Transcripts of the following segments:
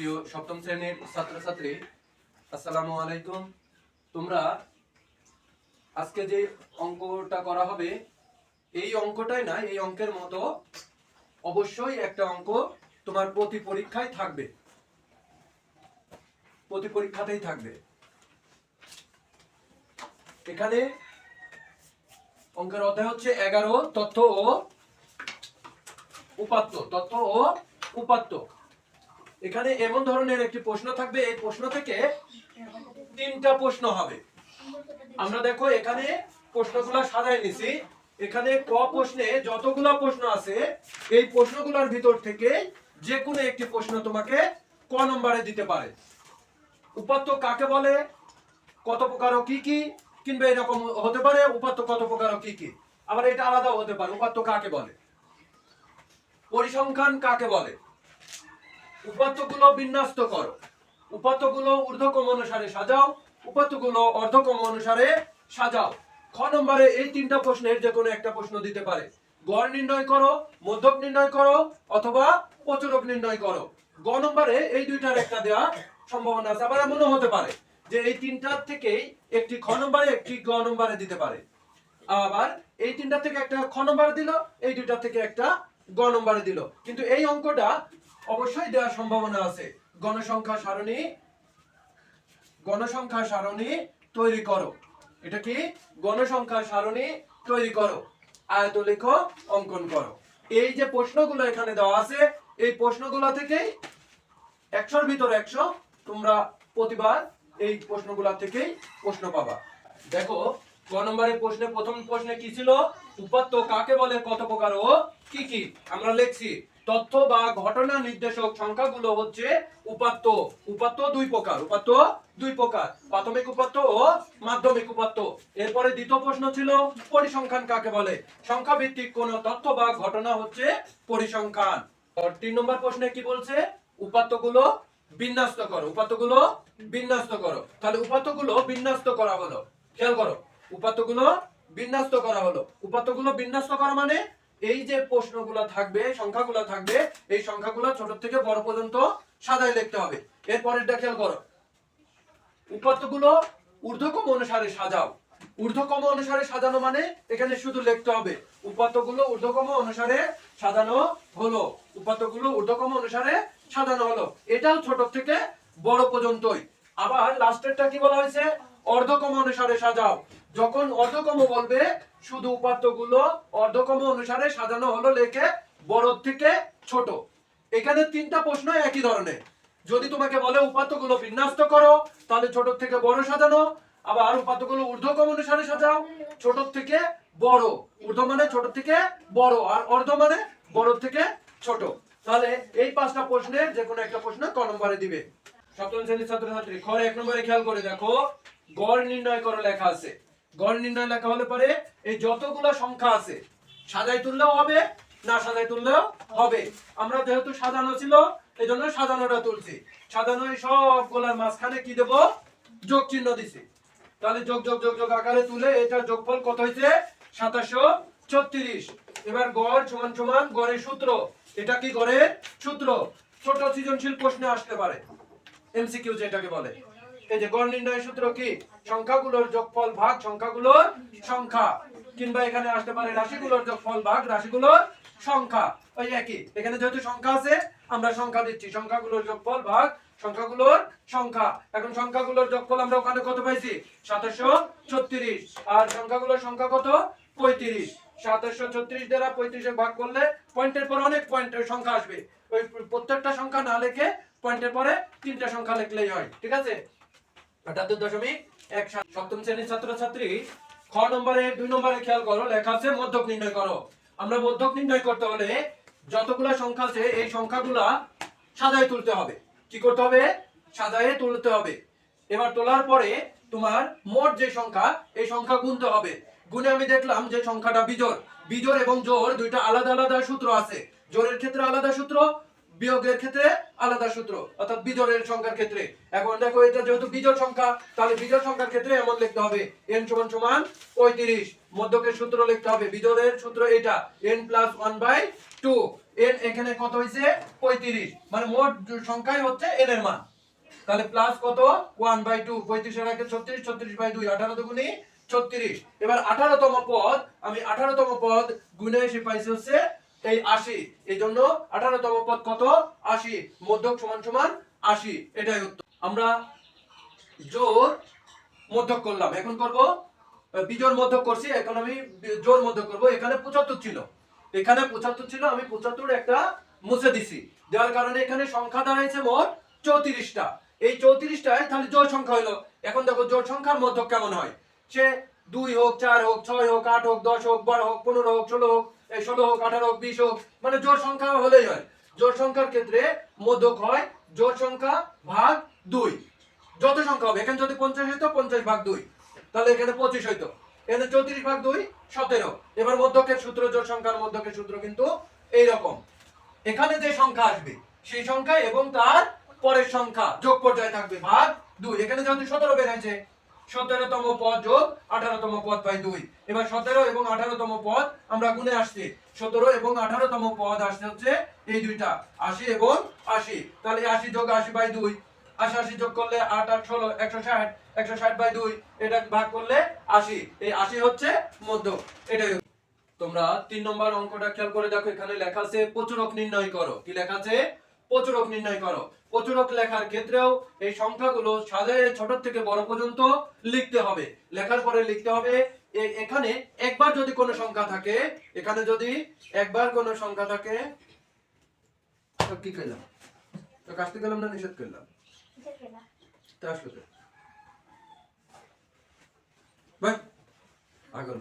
প্রিয় সপ্তম শ্রেণির ছাত্রছাত্রী, আসসালামু আলাইকুম। তোমরা আজকে যে অঙ্কটা করা হবে, এই অঙ্কটাই না, এই অঙ্কের মতো অবশ্যই একটা অঙ্ক তোমার প্রতি পরীক্ষায় থাকবে। প্রতি পরীক্ষাতেই থাকবে। এখানে অঙ্কের অধ্যায় হচ্ছে এগারো তথ্য ও উপাত্ত, তথ্য ও উপাত্ত। এখানে এমন ধরনের একটি প্রশ্ন থাকবে, এই প্রশ্ন থেকে তিনটা প্রশ্ন হবে। আমরা দেখো, এখানে প্রশ্নগুলো সাজাই নিছি। এখানে ক প্রশ্নে যতগুলা প্রশ্ন আছে, এই প্রশ্নগুলোর ভিতর থেকে যে কোনো একটি প্রশ্ন তোমাকে ক নম্বরে দিতে পারে। উপাত্ত কাকে বলে? কত প্রকার কি কি? কিংবা এরকম হতে পারে, উপাত্ত কত প্রকার কি কি? আবার এটা আলাদা হতে পারে, উপাত্ত কাকে বলে? পরিসংখ্যান কাকে বলে? উপাত্তগুলো বিন্যস্ত করো। উপাত্তগুলো ঊর্ধ্বক্রম অনুসারে সাজাও, উপাত্তগুলো অর্ধক্রম অনুসারে সাজাও। খ নম্বরে এই তিনটা প্রশ্নের যে কোনো একটা প্রশ্ন দিতে পারে। গড় নির্ণয় করো, মধ্যক নির্ণয় করো, অথবা প্রচুরক নির্ণয় করো। গ নম্বরে এই দুইটার একটা দেওয়া সম্ভাবনা আছে। আবার এমনও হতে পারে যে এই তিনটার থেকেই একটি খ নম্বরে একটি গ নম্বরে দিতে পারে। আবার এই তিনটা থেকে একটা খ নম্বরে দিল, এই দুইটা থেকে একটা গ নম্বরে দিল। কিন্তু এই অঙ্কটা অবশ্যই দেওয়ার সম্ভাবনা আছে। গণসংখ্যা সারণী গণসংখ্যা সারণী তৈরি করো। এটা কি? গণসংখ্যা সারণী তৈরি করো। আয়ত লেখো, অঙ্কন করো। এই যে প্রশ্নগুলো এখানে দেওয়া আছে, এই প্রশ্নগুলো থেকেই একশোর ভিতর একশো তোমরা প্রতিবার এই প্রশ্নগুলা থেকেই প্রশ্ন পাবা। দেখো, ক নম্বরের প্রশ্নে প্রথম প্রশ্নে কি ছিল? উপাত্ত কাকে বলে? কত প্রকার ও কি কি? আমরা লিখছি তথ্য বা ঘটনা নির্দেশক সংখ্যাগুলো হচ্ছে উপাত্ত উপাত্ত দুই প্রকার, উপাত্ত দুই প্রকার, প্রাথমিক উপাত্ত ও মাধ্যমিক উপাত্ত। এরপরে দ্বিতীয় প্রশ্ন ছিল, পরিসংখ্যান কাকে বলে? সংখ্যা ভিত্তিক কোন তথ্য বা ঘটনা হচ্ছে পরিসংখ্যান। তিন নম্বর প্রশ্নে কি বলছে? উপাত্তগুলো বিন্যস্ত করো, উপাত্তগুলো বিন্যস্ত করো। তাহলে উপাত্তগুলো বিন্যস্ত করা হলো। খেয়াল করো, উপাত্তগুলো বিন্যস্ত করা হলো। উপাত্তগুলো বিন্যস্ত করা মানে এই যে প্রশ্নগুলো থাকবে, সংখ্যাগুলো থাকবে, এই সংখ্যাগুলো ছোট থেকে বড় পর্যন্ত সাদায় লিখতে হবে। এরপরেরটা খেয়াল করো। উপাত্তগুলো ঊর্ধ্বক্রম অনুসারে সাজাও। ঊর্ধ্বক্রম অনুসারে সাজানো মানে এখানে শুধু লিখতে হবে। উপাত্তগুলো ঊর্ধ্বক্রম অনুসারে সাজানো হলো। উপাত্তগুলো ঊর্ধ্বক্রম অনুসারে সাজানো হলো। এটাও ছোট থেকে বড় পর্যন্তই। আবার লাস্টেরটা কি বলা হয়েছে? অর্ধক্রম অনুসারে সাজাও। যখন অর্ধক্রম বলবে, শুধু উপাত্তগুলো অর্ধক্রম অনুসারে সাজানো হলো লেখে বড় থেকে ছোট। এখানে তিনটা প্রশ্ন একই ধরনের। যদি তোমাকে বলে উপাত্তগুলো বিন্যস্ত করো, তাহলে ছোট থেকে বড় সাজানো, আবার উপাত্তগুলো ঊর্ধ্বকম অনুসারে সাজাও। ছোট থেকে বড়, ঊর্ধ্ব মানে ছোট থেকে বড়, আর অর্ধ মানে বড় থেকে ছোট। তাহলে এই পাঁচটা প্রশ্নের যে কোনো একটা প্রশ্ন ক নম্বরে দিবে। সপ্তম শ্রেণির ছাত্রছাত্রী খর এক নম্বরে খেয়াল করে দেখো। গড় নির্ণয় করো লেখা আছে। গড় নির্ণয় লেখা হলে পরে এই যতগুলো সংখ্যা আছে, সাজাই তুললেও হবে, না সাজাই তুললেও হবে। আমরা যেহেতু সাজানো ছিল এই জন্য সাজানোটা তুলছি। সাজানো এই সবগুলার মাঝখানে কি দেব? যোগ চিহ্ন দিছি। তাহলে যোগ যোগ যোগ যোগ আকারে তুলে এটা যোগফল কত হয়েছে? সাতাশো ছত্রিশ। এবার গড় সমান সমান গড়ের সূত্র। এটা কি গড়ের সূত্র। ছোট সৃজনশীল প্রশ্নে আসতে পারে। এমসি এমসিকিউ যেটাকে বলে। এই যে গড় নির্ণয় সূত্র কি? সংখ্যাগুলোর যোগফল ভাগ সংখ্যাগুলোর সংখ্যা। কিংবা এখানে আসতে পারে রাশিগুলোর যোগফল ভাগ রাশিগুলোর সংখ্যা। ওই একই। এখানে যেহেতু সংখ্যা আছে, আমরা সংখ্যা দিচ্ছি। সংখ্যাগুলোর যোগফল ভাগ সংখ্যাগুলোর সংখ্যা। এখন সংখ্যাগুলোর যোগফল আমরা ওখানে কত পাইছি? সাতাশো ছত্রিশ। আর সংখ্যাগুলোর সংখ্যা কত? পঁয়ত্রিশ। সাতাশো ছত্রিশ দ্বারা পঁয়ত্রিশে ভাগ করলে পয়েন্টের পর অনেক পয়েন্টের সংখ্যা আসবে। ওই প্রত্যেকটা সংখ্যা না লিখে পয়েন্টের পরে তিনটা সংখ্যা লিখলেই হয়। ঠিক আছে? আটাত্তর দশমিক এক সপ্তম শ্রেণির ছাত্রছাত্রী, খ নম্বরে, দুই নম্বরে খেয়াল করো, লেখা আছে মধ্যক নির্ণয় করো। আমরা মধ্যক নির্ণয় করতে হলে যতগুলা সংখ্যা আছে, এই সংখ্যাগুলা সাজায় তুলতে হবে। কি করতে হবে? সাজায় তুলতে হবে। এবার তোলার পরে তোমার মোট যে সংখ্যা, এই সংখ্যা গুনতে হবে। গুনে আমি দেখলাম যে সংখ্যাটা বিজোড়। বিজোড় এবং জোড় দুইটা আলাদা আলাদা সূত্র আছে। জোড়ের ক্ষেত্রে আলাদা সূত্র বিয়োগের ক্ষেত্রে আলাদা সূত্র, অর্থাৎ বিজোড়ের সংখ্যার ক্ষেত্রে। এখন দেখো, এটা যেহেতু বিজোড় সংখ্যা, তাহলে বিজোড় সংখ্যার ক্ষেত্রে এমন লিখতে হবে, n সমান সমান পঁয়ত্রিশ। মধ্যকের সূত্র লিখতে হবে, বিজোড়ের সূত্র এটা, n plus one by two n এখানে কত হয়েছে? পঁয়ত্রিশ। মানে মোট সংখ্যাই হচ্ছে এন এর মান। তাহলে প্লাস কত? ওয়ান বাই টু পঁয়ত্রিশের আগে ছত্রিশ ছত্রিশ বাই দুই, আঠারো দুগুনি ছত্রিশ। এবার আঠারোতম পদ, আমি আঠারোতম পদ গুণে এসে পাইছি হচ্ছে এই আশি। এই জন্য আঠারোতম পদ কত? আশি। মধ্যক সমান সমান আশি। এটাই উত্তর। আমরা জোর মধ্যক করলাম। এখন করব বিজোর মধ্যক করছি। এখন আমি জোর মধ্যক করব। এখানে পঁচাত্তর ছিল। এখানে পঁচাত্তর ছিল। আমি পঁচাত্তর একটা মুছে দিছি। দেওয়ার কারণে এখানে সংখ্যা দাঁড়াইছে মোট চৌত্রিশটা। এই চৌত্রিশটায় তাহলে জোর সংখ্যা হলো এখন দেখো জোর সংখ্যার মধ্যক কেমন হয়? সে দুই হোক, চার হোক, ছয় হোক, আট হোক, দশ হোক, বারো হোক, পনেরো হোক, ষোলো হোক এই ষোলো হোক, আঠারো হোক, বিশ হোক মানে জোর সংখ্যা হলেই হয়। জোর সংখ্যার ক্ষেত্রে মধ্যক হয়, জোর সংখ্যা ভাগ দুই। যত সংখ্যা হবে, এখানে যদি পঞ্চাশ হইতো, পঞ্চাশ ভাগ দুই। তাহলে এখানে পঁচিশ হইতো। এখানে চৌত্রিশ ভাগ দুই, সতেরো। এবার মধ্যকের সূত্র, জোর সংখ্যার মধ্যকের সূত্র কিন্তু এইরকম। এখানে যে সংখ্যা আসবে, সেই সংখ্যা এবং তার পরের সংখ্যা যোগ পর্যায়ে থাকবে, ভাগ দুই। এখানে যেহেতু সতেরো হয়েছে সতেরোতম পদ যোগ আঠারোতম পদ বাই দুই। এবার সতেরো এবং আঠারোতম পদ আমরা গুনে আসছি। সতেরো এবং আঠারোতম পদ আসছে হচ্ছে এই দুইটা, আশি এবং আশি। তাহলে আশি যোগ আশি বাই দুই। আশি আশি যোগ করলে আট আট, ষোলো, একশো ষাট একশো ষাট বাই দুই। এটা ভাগ করলে আশি। এই আশি হচ্ছে মধ্য এটাই তোমরা তিন নম্বর অঙ্কটা খেয়াল করে দেখো, এখানে লেখা আছে প্রচুরক নির্ণয় করো। কি লেখা আছে? প্রচুরক নির্ণয় করো। প্রচুরক লেখার ক্ষেত্রেও এই সংখ্যাগুলো সাজায় ছোট থেকে বড় পর্যন্ত লিখতে হবে। লেখার পরে লিখতে হবে এখানে একবার যদি কোনো সংখ্যা থাকে, এখানে যদি একবার কোনো সংখ্যা থাকে কি করলাম? তো গেলাম না, নিষেধ করলাম। ভাই আগল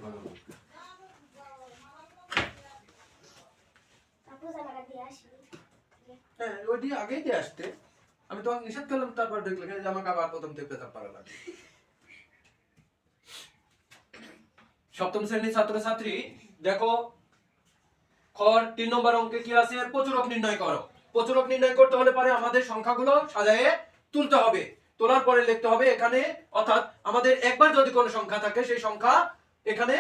হ্যাঁ ওইটি আগেই দিয়ে আসতে। আমি তোমাকে নিষেধ করলাম, তারপর দেখলে যে আমাকে আবার প্রথম থেকে পেতাম সপ্তম শ্রেণির ছাত্রছাত্রী, দেখো খর তিন নম্বর অঙ্কে কি আছে? প্রচুরক নির্ণয় করো। প্রচুরক নির্ণয় করতে হলে পরে আমাদের সংখ্যাগুলো সাজায়ে তুলতে হবে। তোলার পরে লিখতে হবে এখানে, অর্থাৎ আমাদের একবার যদি কোনো সংখ্যা থাকে, সেই সংখ্যা এখানে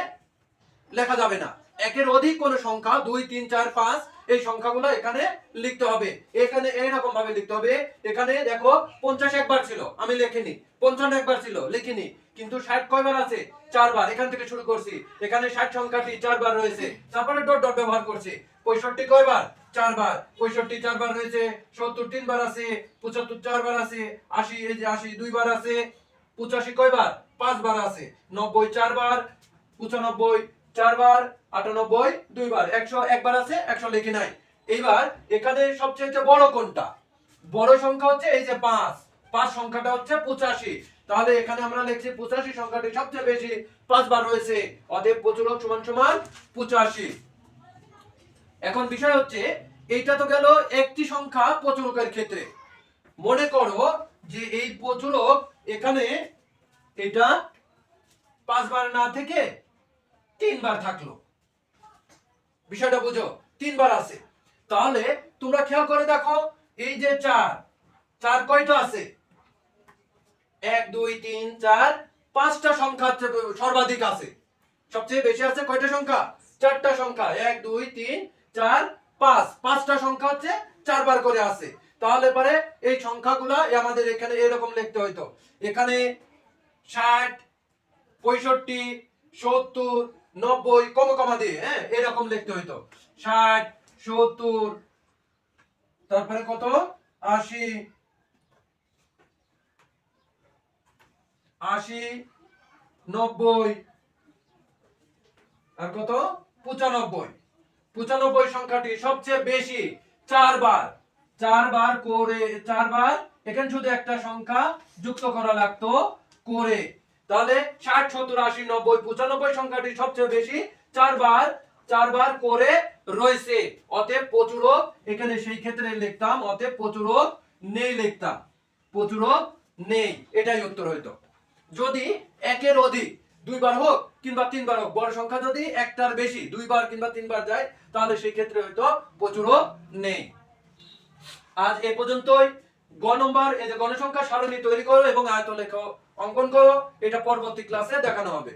লেখা যাবে না। একের অধিক কোন সংখ্যা, দুই, তিন, চার, পাঁচ, এই সংখ্যাগুলো এখানে লিখতে হবে। এখানে এইরকম ভাবে লিখতে হবে। এখানে দেখো, পঞ্চাশ একবার ছিল, আমি লিখিনি। পঞ্চান্ন একবার ছিল, লিখিনি। কিন্তু ষাট কয়বার আছে? চারবার। এখান থেকে শুরু করছি। এখানে ষাট সংখ্যাটি চারবার রয়েছে। তারপরে ডট ডট ব্যবহার করছি। পঁয়ষট্টি কয়বার? চারবার। পঁয়ষট্টি চারবার রয়েছে, সত্তর তিনবার আছে, পঁচাত্তর চারবার আছে, আশি, এই যে আশি দুইবার আছে, পঁচাশি কয়বার? পাঁচবার আছে। নব্বই চারবার, পঁচানব্বই চারবার আটানব্বই দুইবার, একশো একবার আছে, একশো লিখি নাই। এইবার এখানে সবচেয়ে বড় কোনটা? বড় সংখ্যা হচ্ছে এই যে পাঁচ। পাঁচ সংখ্যাটা হচ্ছে পঁচাশি। তাহলে এখানে আমরা লিখছি পঁচাশি সংখ্যাটি সবচেয়ে বেশি, পাঁচবার রয়েছে অতএব প্রচুরক সমান সমান পঁচাশি। এখন বিষয় হচ্ছে, এইটা তো গেল একটি সংখ্যা প্রচুরকের ক্ষেত্রে। মনে করো যে এই প্রচুরক এখানে এটা পাঁচবার না থেকে তিনবার থাকল। বিষয়টা বুঝো, তিনবার আছে। তাহলে তোমরা খেয়াল করে দেখো, এই যে চার চার কয়টা আছে? এক, দুই, তিন, চার, পাঁচটা সংখ্যা সর্বাধিক আছে। সবচেয়ে বেশি আছে কয়টা সংখ্যা? চারটা সংখ্যা। এক, দুই, তিন, চার, পাঁচ। পাঁচটা সংখ্যা হচ্ছে চারবার করে আছে। তাহলে পরে এই সংখ্যাগুলা আমাদের এখানে এরকম লিখতে হইতো। এখানে ষাট, পঁয়ষট্টি, সত্তর নব্বই, কমা কমা দিয়ে হ্যাঁ? এরকম লিখতে হইতো। ষাট, সত্তর, তারপরে কত? আশি আশি, নব্বই, আর কত? পঁচানব্বই। পঁচানব্বই সংখ্যাটি সবচেয়ে বেশি, চারবার। চারবার করে, চারবার, এখানে শুধু একটা সংখ্যা যুক্ত করা লাগতো, করে। তাহলে ষাট, সত্তর, আশি, নব্বই, পঁচানব্বই সংখ্যাটি সবচেয়ে বেশি চারবার চারবার করে রয়েছে। অতএব প্রচুরক এখানে সেই ক্ষেত্রে লিখতাম, অতএব প্রচুরক নেই লিখতাম। প্রচুরক নেই, এটাই উত্তর হইতো। যদি একের অধিক দুইবার হোক কিংবা তিনবার হোক, বড় সংখ্যা যদি একটার বেশি দুইবার কিংবা তিনবার যায়, তাহলে সেই ক্ষেত্রে হয়তো প্রচুরক নেই। আজ এ পর্যন্তই। গ নম্বর, এই যে গণসংখ্যা সারণী তৈরি করো এবং আয়ত লেখো অঙ্কন করো এটা পরবর্তী ক্লাসে দেখানো হবে।